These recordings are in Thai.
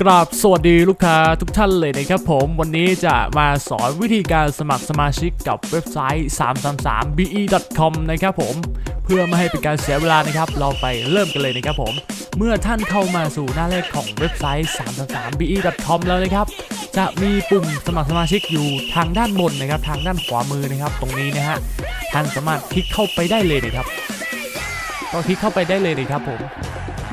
กราบสวัสดีลูกค้าทุกท่านเลยนะครับผมวันนี้จะมาสอนวิธีการสมัครสมาชิกกับเว็บไซต์ 333be.com นะครับผมเพื่อไม่ให้เป็นการเสียเวลานะครับ เราไปเริ่มกันเลยนะครับผม เมื่อท่านเข้ามาสู่หน้าแรกของเว็บไซต์ 333be.com แล้วนะครับ จะมีปุ่มสมัครสมาชิกอยู่ทางด้านบนนะครับ ทางด้านขวามือนะครับ ตรงนี้นะฮะท่านสามารถคลิกเข้าไปได้เลยนะครับก็คลิกเข้าไปได้เลยนะครับผม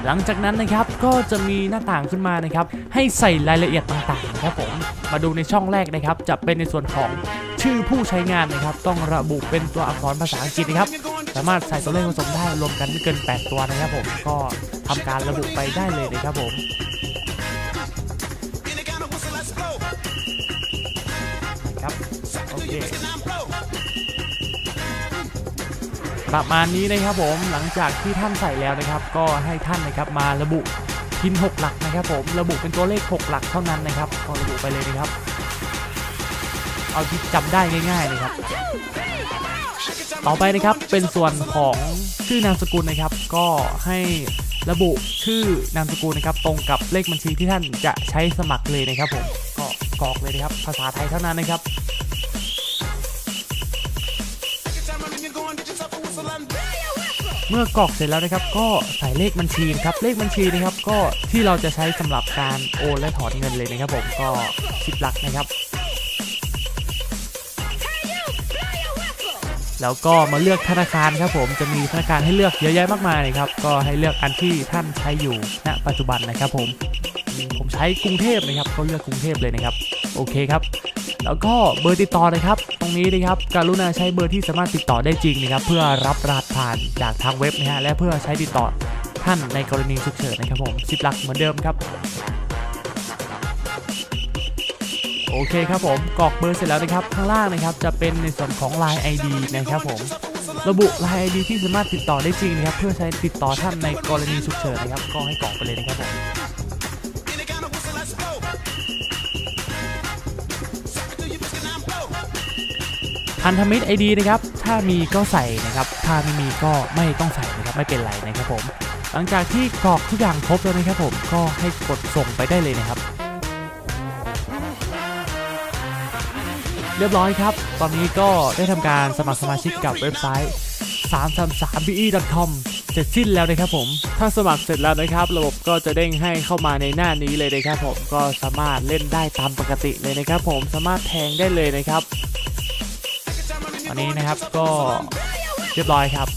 หลังจากนั้นนะครับก็จะมีหน้าต่างขึ้นมานะครับให้ใส่รายละเอียดต่างๆนะครับผมมาดูในช่องแรกนะครับจะเป็นในส่วนของชื่อผู้ใช้งานนะครับ ต้องระบุเป็นตัวอักษรภาษาอังกฤษนะครับ สามารถใส่ตัวเลขผสมได้รวมกันไม่เกิน 8 ตัวนะครับผมก็ทำการระบุไปได้เลยนะครับผมครับโอเค ประมาณนี้นะครับผมหลังจากที่ท่านใส่แล้วนะครับ ก็ให้ท่านนะครับมาระบุพิน 6 หลักนะครับ ผมระบุเป็นตัวเลข 6 หลักเท่านั้นนะครับก็ระบุไปเลยนะครับ เอาที่จำได้ง่ายๆนะครับ ต่อไปนะครับเป็นส่วนของชื่อนามสกุลนะครับ ก็ให้ระบุชื่อนามสกุลนะครับ ตรงกับเลขบัญชีที่ท่านจะใช้สมัครเลยนะครับ ผมก็กรอกเลยนะครับ ภาษาไทยเท่านั้นนะครับ เมื่อกรอกเสร็จแล้วนะครับ ก็ใส่เลขบัญชีครับเลขบัญชีนะครับ ก็ที่เราจะใช้สำหรับการโอนและถอนเงินเลยนะครับผมก็10หลักนะครับ แล้วก็มาเลือกธนาคารครับผมจะมีธนาคารให้เลือกเยอะแยะมากมายเลยครับก็ให้เลือกอันที่ท่านใช้อยู่ณปัจจุบันนะครับผมอืมผมใช้กรุงเทพนะครับก็เลือกกรุงเทพเลยนะครับ โอเคครับ แล้วก็เบอร์ติดต่อนะครับ ตรงนี้นะครับการุณาใช้เบอร์ที่สามารถติดต่อได้จริงนะครับเพื่อรับรหัสผ่านจากทางเว็บนะฮะและเพื่อใช้ติดต่อท่านในกรณีฉุกเฉินนะครับผมสิบหลักเหมือนเดิมครับโอเคครับผมกรอกเบอร์เสร็จแล้วนะครับข้างล่างนะครับจะเป็นในส่วนของ Line ID นะครับผมระบุ Line ID ที่สามารถติดต่อได้จริงนะครับเพื่อใช้ติดต่อท่านในกรณีฉุกเฉินนะครับก็ให้กรอกไปเลยนะครับผม พันธมิตร ID นะครับ ถ้ามีก็ใส่นะครับ ถ้าไม่มีก็ไม่ต้องใส่นะครับ ไม่เป็นไรนะครับผม หลังจากที่กรอกทุกอย่างครบแล้วนะครับผม ก็ให้กดส่งไปได้เลยนะครับ เรียบร้อยครับ ตอนนี้ก็ได้ทำการสมัครสมาชิกกับเว็บไซต์ 333be.com เสร็จสิ้นแล้วนะครับผม ถ้าสมัครเสร็จแล้วนะครับ ระบบก็จะเด้งให้เข้ามาในหน้านี้เลยนะครับผม ก็สามารถเล่นได้ตามปกติเลยนะครับผม สามารถแทงได้เลยนะครับ ตอนนี้นะครับก็เรียบร้อยครับ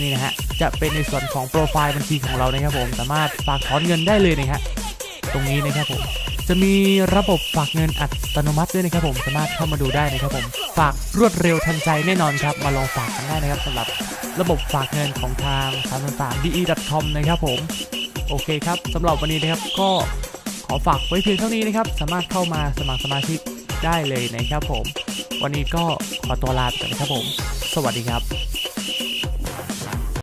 นี่นะฮะจะเป็นในส่วนของโปรไฟล์บัญชีของเรานะครับผมสามารถฝากถอนเงินได้เลยนะฮะตรงนี้นะครับผมจะมีระบบฝากเงินอัตโนมัติด้วยนะครับผมสามารถเข้ามาดูได้นะครับผมฝากรวดเร็วทันใจแน่นอนครับ มาลองฝากกันได้นะครับสำหรับระบบฝากเงินของทาง 333de.com นะครับผมโอเคครับสำหรับวันนี้นะครับก็ขอฝากไว้เพียงเท่านี้นะครับ สามารถเข้ามาสมัครสมาชิกได้เลยนะครับผม วันนี้ก็ขอตัวลาไปก่อนครับผม สวัสดีครับ